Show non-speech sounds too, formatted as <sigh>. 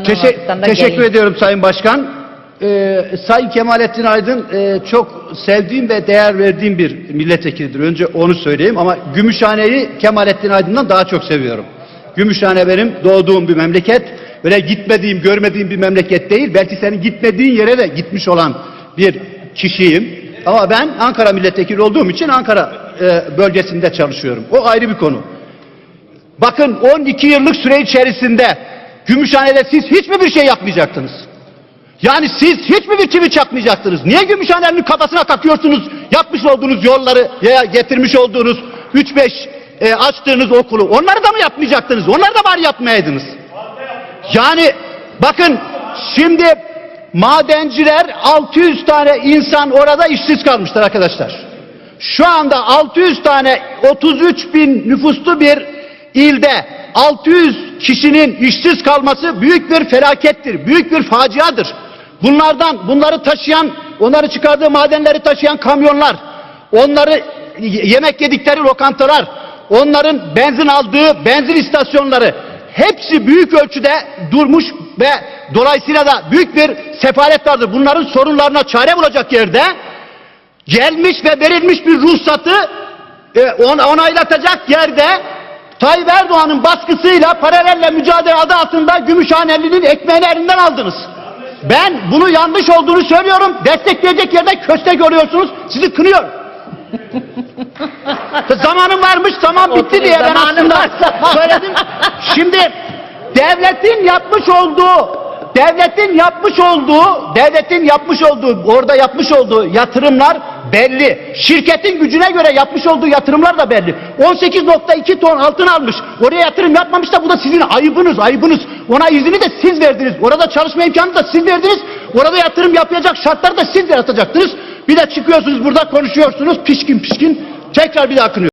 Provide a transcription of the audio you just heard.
Teşe- teşekkür geleyim. ediyorum Sayın Başkan. Ee, Sayın Kemalettin Aydın e, çok sevdiğim ve değer verdiğim bir milletvekilidir. Önce onu söyleyeyim ama Gümüşhane'yi Kemalettin Aydın'dan daha çok seviyorum. Gümüşhane benim doğduğum bir memleket. Böyle gitmediğim, görmediğim bir memleket değil. Belki senin gitmediğin yere de gitmiş olan bir kişiyim. Ama ben Ankara milletvekili olduğum için Ankara e, bölgesinde çalışıyorum. O ayrı bir konu. Bakın 12 yıllık süre içerisinde Gümüşhane'de siz hiç mi bir şey yapmayacaktınız? Yani siz hiç mi bir çivi çakmayacaktınız? Niye Gümüşhane'nin kafasına takıyorsunuz? Yapmış olduğunuz yolları ya getirmiş olduğunuz 3-5 e, açtığınız okulu onları da mı yapmayacaktınız? Onları da bari yapmayaydınız. Yani bakın şimdi madenciler 600 tane insan orada işsiz kalmışlar arkadaşlar. Şu anda 600 tane 33 bin nüfuslu bir ilde 600 kişinin işsiz kalması büyük bir felakettir. Büyük bir faciadır. Bunlardan bunları taşıyan, onları çıkardığı madenleri taşıyan kamyonlar, onları yemek yedikleri lokantalar, onların benzin aldığı benzin istasyonları hepsi büyük ölçüde durmuş ve dolayısıyla da büyük bir sefalet vardır. Bunların sorunlarına çare bulacak yerde gelmiş ve verilmiş bir ruhsatı e, on- onaylatacak yerde Tayyip Erdoğan'ın baskısıyla paralelle mücadele adı altında Gümüşhaneli'nin ekmeğini elinden aldınız. Ben bunu yanlış olduğunu söylüyorum. Destekleyecek yerde köstek görüyorsunuz. Sizi kınıyorum. <laughs> Zamanım varmış tamam bitti diye ben aslında söyledim. Şimdi devletin yapmış olduğu devletin yapmış olduğu devletin yapmış olduğu orada yapmış olduğu yatırımlar belli. Şirketin gücüne göre yapmış olduğu yatırımlar da belli. 18.2 ton altın almış. Oraya yatırım yapmamış da bu da sizin ayıbınız, ayıbınız. Ona izini de siz verdiniz. Orada çalışma imkanı da siz verdiniz. Orada yatırım yapacak şartları da siz yaratacaktınız. Bir de çıkıyorsunuz burada konuşuyorsunuz pişkin pişkin. Tekrar bir daha kınıyor.